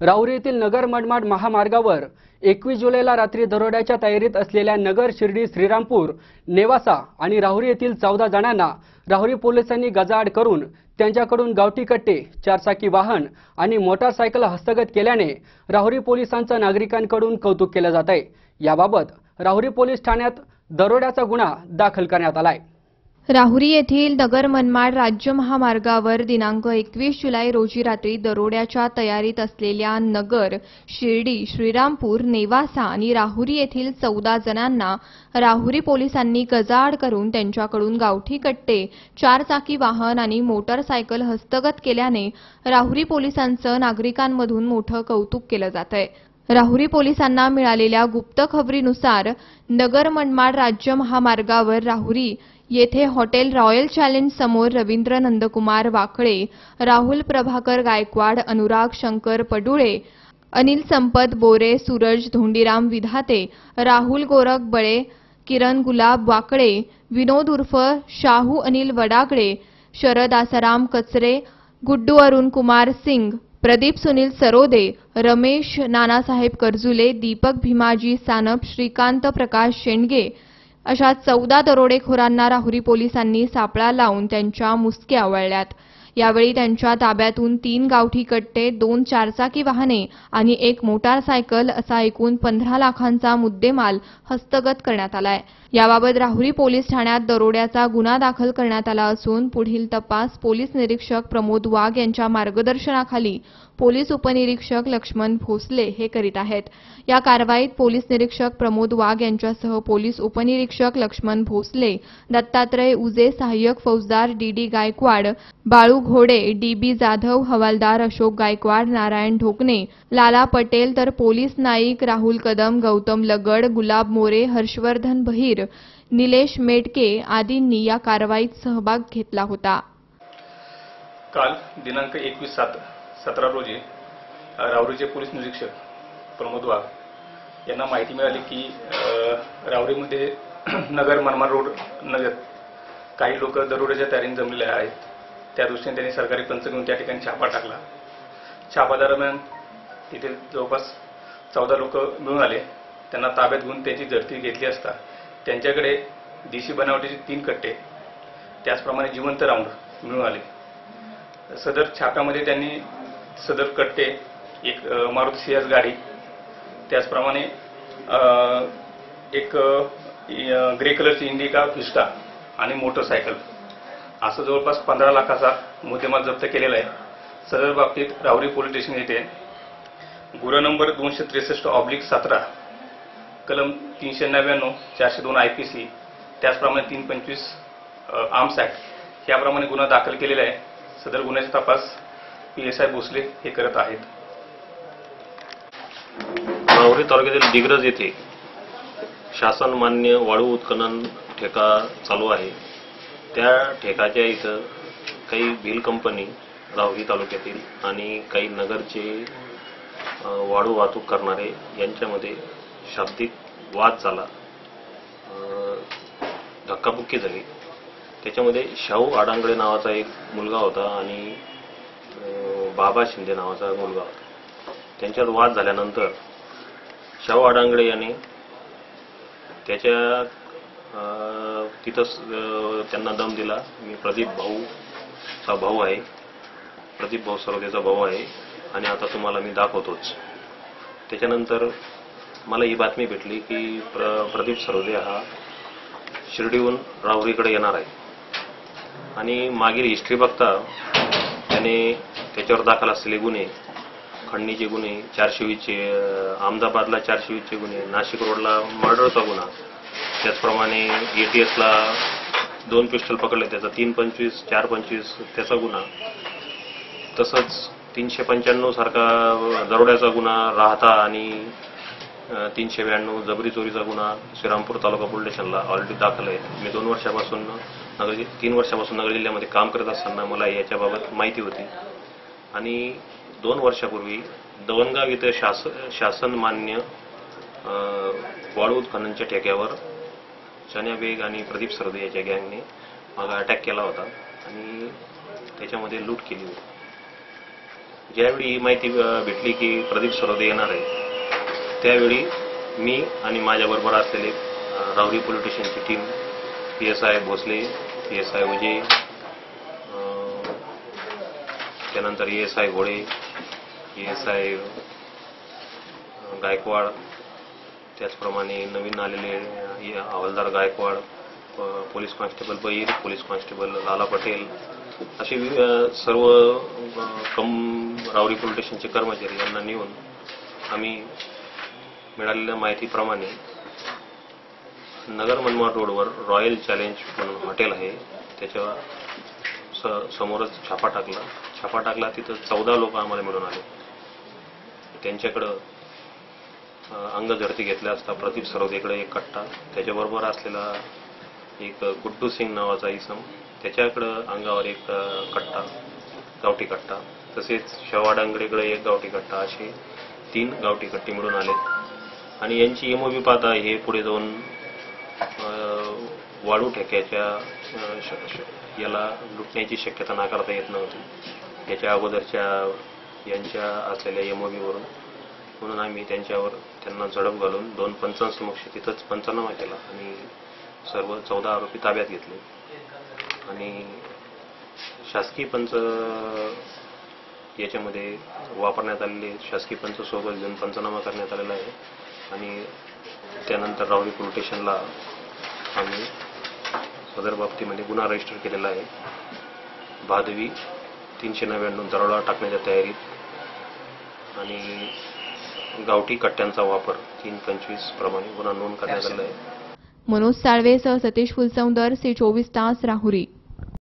राहुरी येथील नगर मनमाड महामार्गावर एकवीस जुलैला रात्री दरोड्याच्या तयारीत असलेल्या नगर शिर्डी श्रीरामपूर नेवासा आणि राहुरी येथील चौदा जणांना राहुरी पोलिसांनी गजाआड करून त्यांच्याकडून गावठी कट्टे चारचाकी वाहन आणि मोटारसायकल हस्तगत केल्याने राहुरी पोलिसांचं नागरिकांकडून कौतुक केलं जात आहे याबाबत राहुरी पोलीस ठाण्यात दरोड्याचा गुन्हा दाखल करण्यात आला आहे राहुरी येथील नगर मनमाड राज्य महामार्गावर दिनांक एकवीस जुलै रोजी रात्री दरोड्याच्या तयारीत असलेल्या नगर शिर्डी श्रीरामपूर नेवासा आणि राहुरी येथील चौदा जणांना राहुरी पोलिसांनी गजाआड करून त्यांच्याकडून गावठी कट्टे चारचाकी वाहन आणि मोटारसायकल हस्तगत केल्याने राहुरी पोलिसांचं नागरिकांमधून मोठं कौतुक केलं जात आहे राहुरी पोलिसांना मिळालेल्या गुप्त खबरीनुसार नगर मनमाड राज्य महामार्गावर राहुरी येथे हॉटेल रॉयल चॅलेंज समोर रवींद्र नंदकुमार वाकळे राहुल प्रभाकर गायकवाड अनुराग शंकर पडुळे अनिल संपत बोरे सूरज धोंडीराम विधाते राहुल गोरख बळे किरण गुलाब वाकळे विनोद उर्फ शाहू अनिल वडागळे शरद आसाराम कचरे गुड्डू अरुण कुमार सिंग प्रदीप सुनील सरोदे रमेश नानासाहेब कर्जुले दीपक भीमाजी सानप श्रीकांत प्रकाश शेंडगे अशा चौदा दरोडेखोरांना राहुरी पोलिसांनी सापळा लावून त्यांच्या मुसक्या आवळल्यात. यावेळी त्यांच्या ताब्यातून तीन गावठी कट्टे दोन चारचाकी वाहने आणि एक मोटारसायकल असा एकूण पंधरा लाखांचा मुद्देमाल हस्तगत करण्यात आलाय. याबाबत राहुरी पोलीस ठाण्यात दरोड्याचा गुन्हा दाखल करण्यात आला असून पुढील तपास पोलीस निरीक्षक प्रमोद वाघ यांच्या मार्गदर्शनाखाली पोलीस उपनिरीक्षक लक्ष्मण भोसले हे करीत आहेत. या कारवाईत पोलीस निरीक्षक प्रमोद वाघ यांच्यासह पोलीस उपनिरीक्षक लक्ष्मण भोसले दत्तात्रय उजे सहाय्यक फौजदार डी डी गायकवाड बाळू घोडे डी बी जाधव हवालदार अशोक गायकवाड नारायण ढोकणे लाला पटेल तर पोलीस नाईक राहुल कदम गौतम लगड गुलाब मोरे हर्षवर्धन बहिर निलेश मेटके आदींनी या कारवाईत सहभाग घेतला होता. काल दिनांक एकवीस सात सतरा रोजी रावरीचे पोलीस निरीक्षक प्रमोद वाघ यांना माहिती मिळाली की रावरीमध्ये नगर मनमाड रोड नगर काही लोक दरोड्याच्या तयारीने जमलेले आहेत. त्या दृष्टीने त्यांनी सरकारी पंच घेऊन त्या ठिकाणी छापा टाकला. छापा दरम्यान तिथे जवळपास चौदा लोक मिळून आले. त्यांना ताब्यात घेऊन त्यांची झडती घेतली असता त्यांच्याकडे देशी बनावटीचे तीन कट्टे त्याचप्रमाणे जिवंत राऊंड मिळून आले. सदर छाप्यामध्ये त्यांनी सदर कट्टे एक मारुती सियाज गाडी. त्याचप्रमाणे एक ग्रे कलरची इंडिका फिस्टा आणि मोटरसायकल. असं जवळपास पंधरा लाखाचा मुद्देमाल जप्त केलेला आहे. सदर बाबतीत राहुरी पोलीस स्टेशन येथे गुन्हा नंबर दोनशे त्रेसष्ट ऑब्लिक सतरा कलम तीनशे नव्याण्णव चारशे दोन आय पी सी त्याचप्रमाणे तीन पंचवीस आर्म्स ॲक्ट याप्रमाणे गुन्हा दाखल केलेला आहे. सदर गुन्ह्याचा तपास पी एस आय भोसले हे करत आहेत. राहुरी तालुक्यातील दिग्रज येथे शासन मान्य वाळू उत्खनन ठेका चालू आहे. त्या ठेकाच्या इथं काही भील कंपनी राहुरी तालुक्यातील आणि काही नगरचे वाळू वाहतूक करणारे यांच्यामध्ये शाब्दिक वाद झाला. धक्काबुक्की झाली. त्याच्यामध्ये शाहू आडांगळे नावाचा एक मुलगा होता आणि बाबा शिंदे नावाचा मुलगा होता. त्यांच्यात वाद झाल्यानंतर शाहू आडांगळे यांनी त्याच्या तिथंच त्यांना दम दिला. मी प्रदीप भाऊचा भाऊ आहे. प्रदीप भाऊ सरोदेचा भाऊ आहे. आणि आता तुम्हाला मी दाखवतोच. त्याच्यानंतर मला ही बातमी भेटली की प्र प्रदीप सरोदे हा शिर्डीहून राहुरीकडे येणार आहे. आणि मागील हिस्ट्री बघता त्याने त्याच्यावर दाखल असलेले गुन्हे खंडणीचे गुन्हे चारशे वीसचे अहमदाबादला चारशे वीसचे गुन्हे नाशिक रोडला मर्डरचा गुन्हा. त्याचप्रमाणे ए टी एसला दोन पिस्टल पकडले त्याचा तीन पंचवीस चार पंचवीस त्याचा गुन्हा. तसंच तीनशे पंच्याण्णव सारखा दरोड्याचा गुन्हा राहता आणि तीनशे ब्याण्णव जबरी चोरीचा गुन्हा श्रीरामपूर तालुका पोलीस स्टेशनला ऑलरेडी दाखल आहे. मी दोन वर्षापासून नगर तीन वर्षापासून नगर जिल्ह्यामध्ये काम करत असताना मला याच्याबाबत माहिती होती. आणि दोन वर्षापूर्वी दवणगाव इथं शास शासन मान्य अं, वाळू उत्खननच्या ठेक्यावर चन्या बेग आणि प्रदीप सरदे याच्या गँगने मागा अटॅक केला होता आणि त्याच्यामध्ये लूट केली होती. ज्यावेळी ही माहिती भेटली की प्रदीप सरोदे येणार आहे त्यावेळी मी आणि माझ्याबरोबर असलेले रावरी Rahuri police स्टेशनची team P S I Bhosale P S I Uje त्यानंतर A S I Ghode S I Gaikwad. त्याचप्रमाणे नवीन आलेले हवालदार Gaikwad police constable Bahir police constable Lala Patel. असे सर्व कम रावरी पोलीस स्टेशनचे कर्मचारी यांना नेऊन आम्ही मिळालेल्या माहितीप्रमाणे नगर मनमाड रोडवर रॉयल चॅलेंज म्हणून हॉटेल आहे. त्याच्या स समोरच छापा टाकला. छापा टाकला तिथं चौदा लोक आम्हाला मिळून आले. त्यांच्याकडं अंग झडती घेतल्या असता प्रदीप सरोदेकडे एक कट्टा. त्याच्याबरोबर असलेला एक गुड्डू सिंग नावाचा इसम. त्याच्याकडं अंगावर एक कट्टा गावठी कट्टा. तसेच शवाडांगडेकडे एक गावठी कट्टा. असे तीन गावठी कट्टी मिळून आले आणि यांची एमओबी पाहता हे पुढे जाऊन वाळू ठेक्याच्या श- श- याला लुटण्याची शक्यता नाकारता येत नव्हती. याच्या अगोदरच्या यांच्या असलेल्या यमोबीवरून म्हणून आम्ही त्यांच्यावर त्यांना झडप घालून दोन पंचांसमक्ष तिथंच पंचनामा केला आणि सर्व चौदा आरोपी ताब्यात घेतले. आणि शासकीय पंच याच्यामध्ये वापरण्यात आलेले शासकीय पंच सोबत घेऊन पंचनामा करण्यात आलेला आहे. आणि त्यानंतर राहुरी पोलीस स्टेशनला आम्ही सदर बाबतीमध्ये गुन्हा रजिस्टर केलेला आहे. भादवी तीनशे नव्याण्णव दरोडा टाकण्याच्या तयारीत आणि गावठी कट्ट्यांचा वापर तीन पंचवीस प्रमाणे गुन्हा नोंद करण्यात आला आहे. मनोज साळवेसह सतीश फुलसौंदर सी चोवीस तास राहुरी.